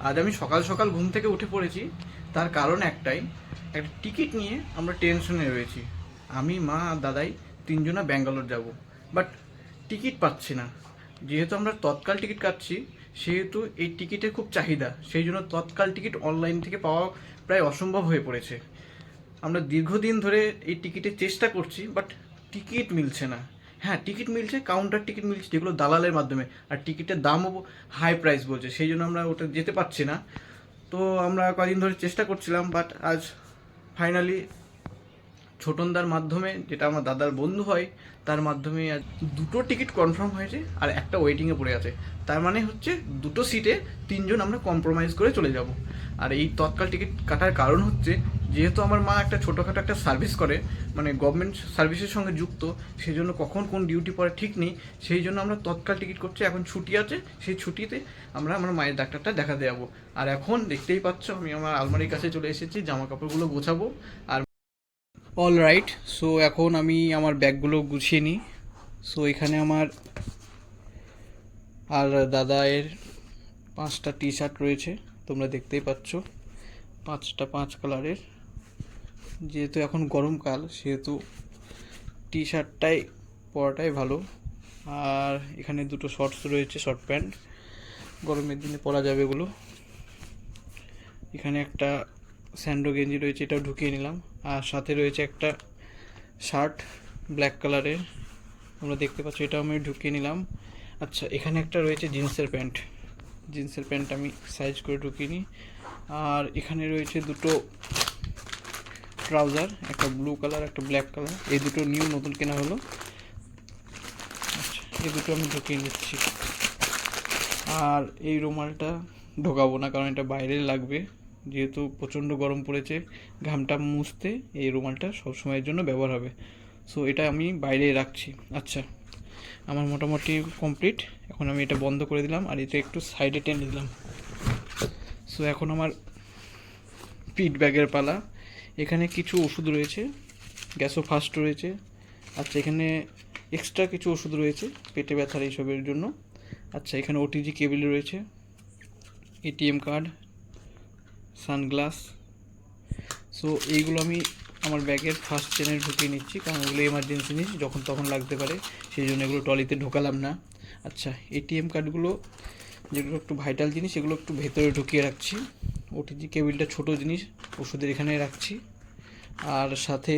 আজ আমি সকাল সকাল ঘুম থেকে উঠে পড়েছি। তার কারণ একটাই, একটা টিকিট নিয়ে আমরা টেনশনে রয়েছি। আমি, মা আর দাদাই তিনজনা ব্যাঙ্গালোর যাব। বাট টিকিট পাচ্ছি না। যেহেতু আমরা তৎকাল টিকিট কাটছি, সেহেতু এই টিকিটের খুব চাহিদা। সেই জন্য তৎকাল টিকিট অনলাইন থেকে পাওয়া প্রায় অসম্ভব হয়ে পড়েছে। আমরা দীর্ঘদিন ধরে এই টিকিটের চেষ্টা করছি, বাট টিকিট মিলছে না। হ্যাঁ টিকিট মিলছে কাউন্টার টিকিট মিলছে, যেগুলো দালালের মাধ্যমে। আর টিকিটের দামও হাই প্রাইস বলছে, সেই জন্য আমরা ওটা যেতে পারছি না। তো আমরা কদিন ধরে চেষ্টা করছিলাম বাট আজ ফাইনালি ছোটনদার মাধ্যমে, যেটা আমার দাদার বন্ধু হয়, তার মাধ্যমে আজ দুটো টিকিট কনফার্ম হয়েছে, আর একটা ওয়েটিংয়ে পড়ে আছে। তার মানে হচ্ছে দুটো সিটে তিনজন আমরা কম্প্রোমাইজ করে চলে যাব। আর এই তৎকাল টিকিট কাটার কারণ হচ্ছে যেহেতু আমার মা একটা ছোটোখাটো একটা সার্ভিস করে মানে গভর্নমেন্ট সার্ভিসের সঙ্গে যুক্ত সেই জন্য কখন কোন ডিউটি পড়ে ঠিক নেই সেই জন্য আমরা তৎকাল টিকিট করছি, এখন ছুটি আছে, সেই ছুটিতে আমরা আমার মায়ের ডাক্তারটা দেখাতে যাব। আর এখন দেখতেই পাচ্ছ, আমি আমার আলমারির কাছে চলে এসেছি জামা কাপড়গুলো গোছাবো, আর অল রাইট সো এখন আমি আমার ব্যাগগুলো গুছিয়ে নিই। সো এখানে আমার আর দাদায়ের পাঁচটা টি শার্ট রয়েছে, তোমরা দেখতেই পাচ্ছ, পাঁচটা পাঁচ কালারের যেহেতু এখন গরমকাল, সেহেতু টি শার্টটাই পরাটাই ভালো। আর এখানে দুটো শর্টস রয়েছে শর্ট প্যান্ট গরমের দিনে পরা যাবে এগুলো। এখানে একটা স্যান্ডো গেঞ্জি রয়েছে, এটাও ঢুকিয়ে নিলাম। আর সাথে রয়েছে একটা শার্ট ব্ল্যাক কালারের আমরা দেখতে পাচ্ছ, এটাও আমি ঢুকিয়ে নিলাম। আচ্ছা এখানে একটা রয়েছে জিন্সের প্যান্ট। জিন্সের প্যান্ট আমি সাইজ করে ঢুকিয়ে নিই। আর এখানে রয়েছে দুটো ট্রাউজার একটা ব্লু কালার একটা ব্ল্যাক কালার এই দুটো নিউ নতুন কেনা হলো। আচ্ছা এই দুটো আমি ঢুকিয়ে নিচ্ছি। আর এই রুমালটা ঢোকাবো না, কারণ এটা বাইরে লাগবে। যেহেতু প্রচণ্ড গরম পড়েছে, ঘামটা মুছতে এই রুমালটা সবসময়ের জন্য ব্যবহার হবে। সো এটা আমি বাইরে রাখছি। আচ্ছা আমার মোটামুটি কমপ্লিট এখন আমি এটা বন্ধ করে দিলাম, আর এটা একটু সাইডে টেনে দিলাম সো এখন আমার পিট ব্যাগের পালা। এখানে কিছু ওষুধ রয়েছে গ্যাসও ফাস্ট রয়েছে আচ্ছা এখানে এক্সট্রা কিছু ওষুধ রয়েছে, পেটে ব্যথার এইসবের জন্য। আচ্ছা এখানে ওটিজি কেবিল রয়েছে এটিএম কার্ড সানগ্লাস। সো এইগুলো আমি আমার ব্যাগের ফার্স্ট চেনে ঢুকিয়ে নিচ্ছি, কারণ ওগুলো এমার্জেন্সি জিনিস, যখন তখন লাগতে পারে, সেই জন্য এগুলো ট্রলিতে ঢোকালাম না। আচ্ছা এটিএম কার্ডগুলো যেগুলো একটু ভাইটাল জিনিস, এগুলো একটু ভেতরে ঢুকিয়ে রাখছি। ওটিজি কেবিলটা ছোটো জিনিস, ওষুধের এখানে রাখছি। আর সাথে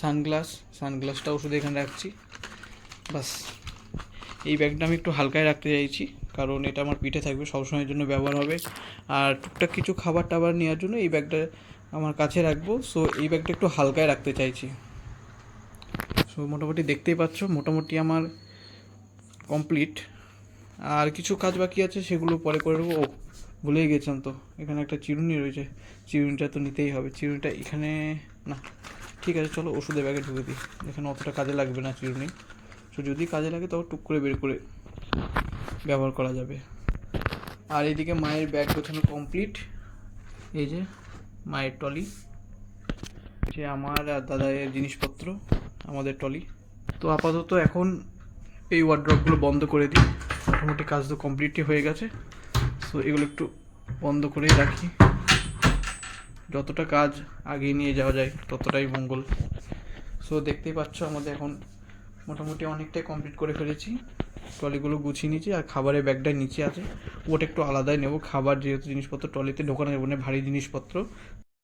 সানগ্লাস, সানগ্লাসটা ওষুধ এখানে রাখছি। বাস, এই ব্যাগটা আমি একটু হালকায় রাখতে চাইছি, কারণ এটা আমার পিঠে থাকবে, সবসময়ের জন্য ব্যবহার হবে। আর টুকটাক কিছু খাবার টাবার নেওয়ার জন্য এই ব্যাগটা আমার কাছে রাখব। সো এই ব্যাগটা একটু হালকায় রাখতে চাইছি। সো মোটামুটি দেখতেই পাচ্ছ, মোটামুটি আমার কমপ্লিট। আর কিছু কাজ বাকি আছে, সেগুলো পরে করে নেব। ও ভুলেই গেছিলাম তো। এখানে একটা চিরুনি রয়েছে। চিরুনিটা তো নিতেই হবে। চিরুনিটা এখানে না। ঠিক আছে, চলো ওষুধের ব্যাগে ঢুকে দিই। এখানে অতটা কাজে লাগবে না চিরুনি। সো যদি কাজে লাগে তখন টুক করে বের করে ব্যবহার করা যাবে। আর এইদিকে মায়ের ব্যাগ গোছানো কমপ্লিট এই যে মায়ের টলি যে আমার আর দাদায়ের জিনিসপত্র, আমাদের টলি তো আপাতত এখন এই ওয়ার্ড্রপগুলো বন্ধ করে দিই। মোটামুটি কাজ তো কমপ্লিটই হয়ে গেছে। সো এগুলো একটু বন্ধ করেই রাখি। যতটা কাজ আগিয়ে নিয়ে যাওয়া যায়, ততটাই মঙ্গল। সো দেখতেই পাচ্ছ আমাদের এখন মোটামুটি অনেকটাই কমপ্লিট করে ফেলেছি। ট্রলিগুলো গুছিয়ে নিয়েছি আর খাবারের ব্যাগটা নিচে আছে। ওটা একটু আলাদাই নেব। খাবার যেহেতু জিনিসপত্র ট্রলিতে ঢোকানো যাবে না, ভারী জিনিসপত্র।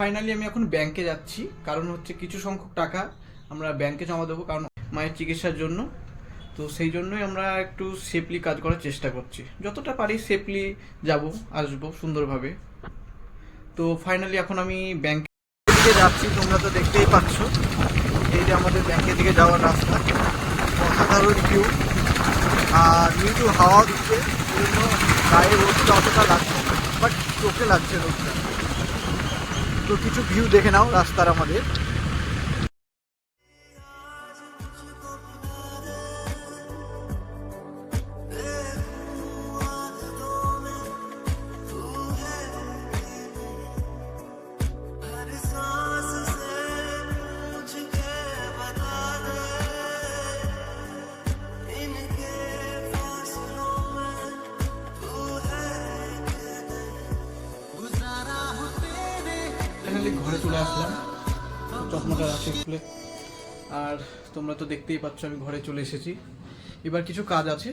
ফাইনালি আমি এখন ব্যাংকে যাচ্ছি। কারণ হচ্ছে কিছু সংখ্যক টাকা আমরা ব্যাংকে জমা দেবো। কারণ মায়ের চিকিৎসার জন্য। তো সেই জন্যই আমরা একটু সেফলি কাজ করার চেষ্টা করছি। যতটা পারি সেফলি যাব, আসব সুন্দরভাবে। তো ফাইনালি এখন আমি ব্যাংকে দিকে যাচ্ছি, তোমরা তো দেখতেই পাচ্ছ। এই যে আমাদের ব্যাংকের দিকে যাওয়ার রাস্তা। অসাধারণ ভিউ আর মৃদু হাওয়া দিচ্ছে জন্য গায়ে রোদটা অতটা লাগছে বাট চোখে লাগছে রোদটা। তো কিছু ভিউ দেখে নাও রাস্তার আমাদের। চলে আসলাম চশমাটা রাখি খুলে আর তোমরা তো দেখতেই পাচ্ছ, আমি ঘরে চলে এসেছি। এবার কিছু কাজ আছে।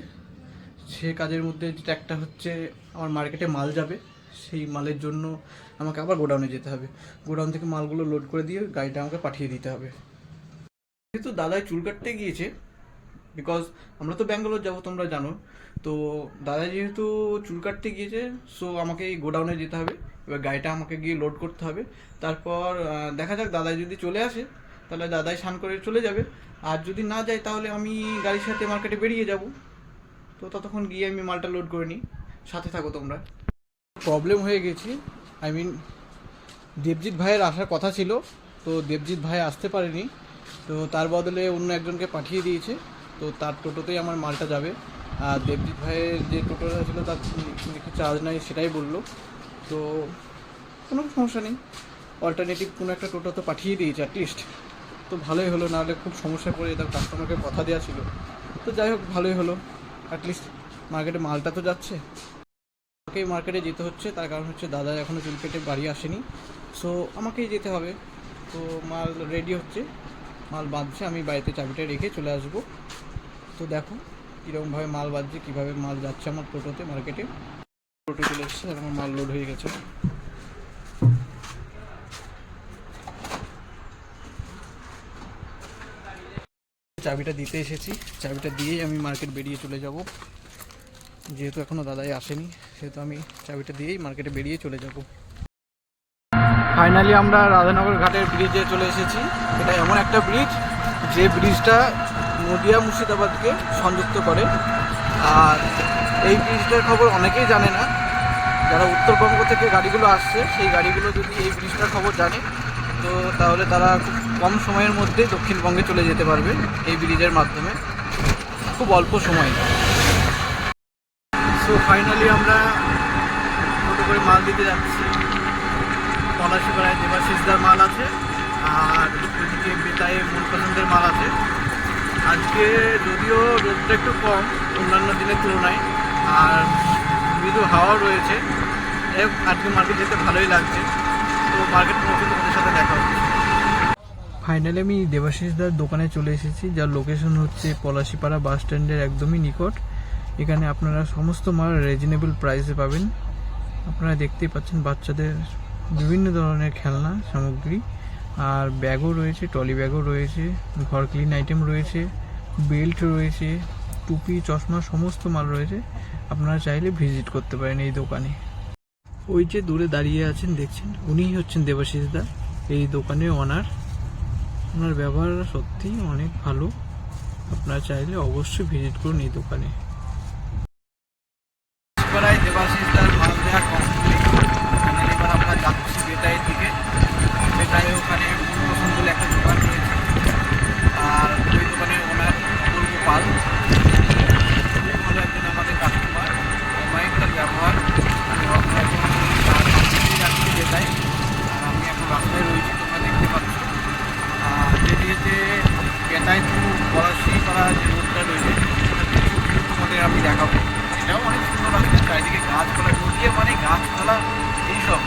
সে কাজের মধ্যে যেটা একটা হচ্ছে, আমার মার্কেটে মাল যাবে। সেই মালের জন্য আমাকে আবার গোডাউনে যেতে হবে। গোডাউন থেকে মালগুলো লোড করে দিয়ে গাড়িটা আমাকে পাঠিয়ে দিতে হবে। যেহেতু দাদাই চুল কাটতে গিয়েছে বিকজ আমরা তো ব্যাঙ্গালোর যাব, তোমরা জানো। তো দাদা যেহেতু চুল কাটতে গিয়েছে সো আমাকে এই গোডাউনে যেতে হবে। এবার গাড়িটা আমাকে গিয়ে লোড করতে হবে। তারপর দেখা যাক দাদাই যদি চলে আসে, তাহলে দাদাই স্নান করে চলে যাবে। আর যদি না যায়, তাহলে আমি গাড়ির সাথে মার্কেটে বেরিয়ে যাব। তো ততক্ষণ গিয়ে আমি মালটা লোড করে নিই। সাথে থাকো তোমরা। প্রবলেম হয়ে গেছি। আই মিন দেবজিৎ ভাইয়ের আসার কথা ছিল, তো দেবজিৎ ভাই আসতে পারেনি। তো তার বদলে অন্য একজনকে পাঠিয়ে দিয়েছে। তো তার টোটোতেই আমার মালটা যাবে। আর দেবজিৎ ভাইয়ের যে টোটোটা ছিল, তার চার্জ নাই, সেটাই বলল। তো কোনো সমস্যা নেই। অল্টারনেটিভ কোনো একটা টোটো তো পাঠিয়ে দিয়েছে অ্যাটলিস্ট তো ভালোই হলো, নাহলে খুব সমস্যায় পড়ে যেতাম। কাস্টমারকে কথা দেওয়া ছিল। তো যাই হোক, ভালোই হলো। অ্যাটলিস্ট মার্কেটে মালটা তো যাচ্ছে। আমাকেই মার্কেটে যেতে হচ্ছে, তার কারণ হচ্ছে দাদা এখনও চুল কেটে বাড়ি আসেনি। সো আমাকেই যেতে হবে। তো মাল রেডি হচ্ছে। মাল বাঁধছে, আমি বাড়িতে চাবিটা রেখে চলে আসব। তো দেখো, কীরকমভাবে মাল বাঁধছে, কীভাবে মাল যাচ্ছে আমার টোটোতে মার্কেটে চলে এসছে, আর আমার মাল লোড হয়ে গেছে। চাবিটা দিতে এসেছি। চাবিটা দিয়েই আমি মার্কেট বেরিয়ে চলে যাব। যেহেতু এখনও দাদাই আসেনি, সেহেতু আমি চাবিটা দিয়েই মার্কেটে বেরিয়ে চলে যাব। ফাইনালি আমরা রাধানগর ঘাটের ব্রিজে চলে এসেছি। এটা এমন একটা ব্রিজ যে ব্রিজটা নদিয়া মুর্শিদাবাদকে সংযুক্ত করে। আর এই ব্রিজটার খবর অনেকেই জানে না। যারা উত্তরবঙ্গ থেকে গাড়িগুলো আসছে, সেই গাড়িগুলো যদি এই ব্রিজটার খবর জানে, তো তাহলে তারা খুব কম সময়ের মধ্যে দক্ষিণবঙ্গে চলে যেতে পারবে এই ব্রিজের মাধ্যমে। খুব অল্প সময়। সো ফাইনালি আমরা টোটো করে মাল দিতে যাচ্ছি। পলাশিপাড়ায় দেবাশিসদার মাল আছে, আর ওইদিকে বেতায়ে মন পছন্দের মাল আছে। আজকে যদিও রোদটা একটু কম, অন্যান্য দিনের তুলনায় আর মৃদু হাওয়াও রয়েছে। আজকে মার্কেট যেতে ভালোই লাগছে। তো মার্কেট তোমাদের সাথে দেখা হচ্ছে ফাইনালি আমি দেবাশিসদার দোকানে চলে এসেছি, যার লোকেশন হচ্ছে পলাশিপাড়া বাস স্ট্যান্ডের একদমই নিকট। এখানে আপনারা সমস্ত মাল রিজনেবল প্রাইসে পাবেন। আপনারা দেখতেই পাচ্ছেন বাচ্চাদের বিভিন্ন ধরনের খেলনা, সামগ্রী। আর ব্যাগও রয়েছে টলি ব্যাগও রয়েছে, ঘর ক্লিন আইটেম রয়েছে বেল্ট রয়েছে। টুপি, চশমা, সমস্ত মাল রয়েছে। আপনারা চাইলে ভিজিট করতে পারেন এই দোকানে। ওই যে দূরে দাঁড়িয়ে আছেন, দেখছেন? উনিই হচ্ছেন দেবাশিস দা। এই দোকানে ওনার ওনার ব্যবহার সত্যিই অনেক ভালো। আপনারা চাইলে অবশ্যই ভিজিট করুন এই দোকানে। দেবাশিস পলাশি পাড়া যে রোডটা রয়েছে তোমাদের আমি দেখাবো। এটাও অনেক সুন্দর আছে চারিদিকে গাছপালা নদীয়ে মানে গাছপালা এইসব।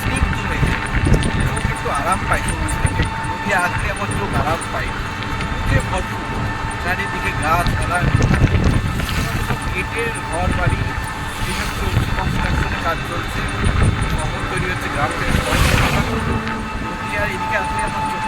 স্নিগ্ধ হয়েছে। চোখ আরাম পাই। সবুজ নদী আসলে আমার চোখ আরাম পাই নদীতে ভরপুর। চারিদিকে গাছপালা, গেটের ঘর বাড়ি এইসব চলছে কাজ চলছে। শহর তৈরি হচ্ছে, গ্রাম থেকে নদী আর এদিকে আসলে আমার চোখটা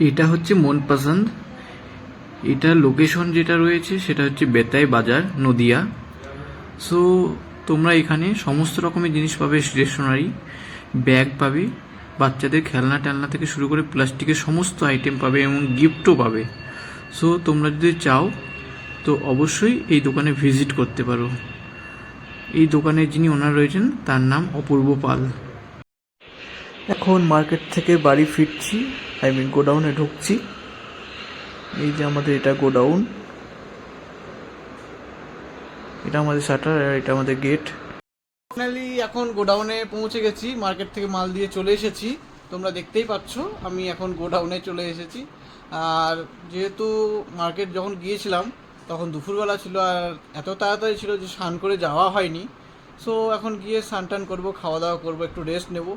এটা হচ্ছে মন পছন্দ এটা লোকেশন যেটা রয়েছে, সেটা হচ্ছে বেতাই বাজার, নদিয়া। সো তোমরা এখানে সমস্ত রকমের জিনিস পাবে স্টেশনারি ব্যাগ পাবে, বাচ্চাদের খেলনা টেলনা থেকে শুরু করে প্লাস্টিকের সমস্ত আইটেম পাবে এবং গিফটও পাবে। সো তোমরা যদি চাও, তো অবশ্যই এই দোকানে ভিজিট করতে পারো। এই দোকানে যিনি ওনার রয়েছেন, তার নাম অপূর্ব পাল। এখন মার্কেট থেকে বাড়ি ফিরছি। আই মিন গোডাউনে ঢুকছি। এই যে আমাদের এটা গোডাউন এটা আমাদের শাটার আর এটা আমাদের গেট ফাইনালি এখন গোডাউনে পৌঁছে গেছি। মার্কেট থেকে মাল দিয়ে চলে এসেছি। তোমরা দেখতেই পাচ্ছ, আমি এখন গোডাউনে চলে এসেছি। আর যেহেতু মার্কেট যখন গিয়েছিলাম, তখন দুপুরবেলা ছিল আর এত তাড়াতাড়ি ছিল যে স্নান করে যাওয়া হয়নি। সো এখন গিয়ে স্নান টান করব খাওয়া দাওয়া করব, একটু রেস্ট নেব।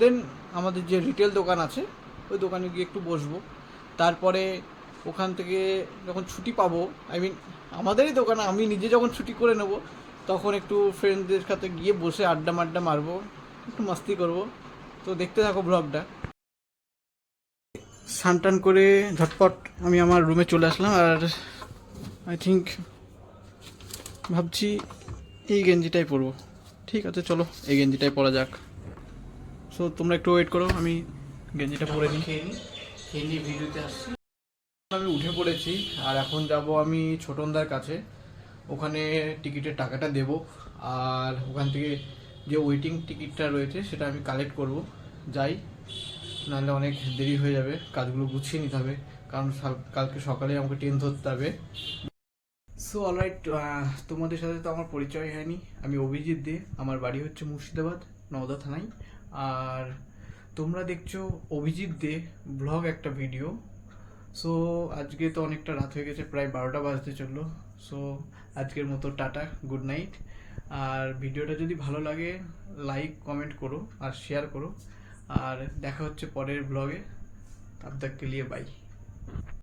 দেন আমাদের যে রিটেল দোকান আছে ওই দোকানে গিয়ে একটু বসবো। তারপরে ওখান থেকে যখন ছুটি পাবো আই মিন আমাদেরই দোকান, আমি নিজে যখন ছুটি করে নেব, তখন একটু ফ্রেন্ডদের সাথে গিয়ে বসে আড্ডা মাড্ডা মারবো, একটু মাস্তি করব। তো দেখতে থাকো ব্লগটা স্নান টান করে ঝটপট আমি আমার রুমে চলে আসলাম আর আই থিঙ্ক ভাবছি এই গেঞ্জিটাই পরবো। ঠিক আছে, চলো, এই গেঞ্জিটাই পরা যাক। সো তোমরা একটু ওয়েট করো, আমি গেঞ্জিটা পরে নিই। খেয়ে নিয়ে ভিডিওতে আসছি। আমি উঠে পড়েছি আর এখন যাব আমি ছোটনদার কাছে। ওখানে টিকিটের টাকাটা দেব আর ওখান থেকে যে ওয়েটিং টিকিটটা রয়েছে সেটা আমি কালেক্ট করব। যাই নাহলে অনেক দেরি হয়ে যাবে কাজগুলো গুছিয়ে নিতে হবে কারণ কালকে সকালে আমাকে ট্রেন ধরতে হবে। সো অলরাইট তোমাদের সাথে তো আমার পরিচয় হয়নি। আমি অভিজিৎ দে আমার বাড়ি হচ্ছে মুর্শিদাবাদ নওদা থানায়। আর তোমরা দেখছ অভিজিৎ দে ব্লগ একটা ভিডিও। সো আজকে তো অনেকটা রাত হয়ে গেছে, প্রায় বারোটা বাজতে চলল। সো আজকের মতো টাটা গুড নাইট আর ভিডিওটা যদি ভালো লাগে লাইক কমেন্ট করো আর শেয়ার করো। আর দেখা হচ্ছে পরের ব্লগে। তার লিয়ে বাই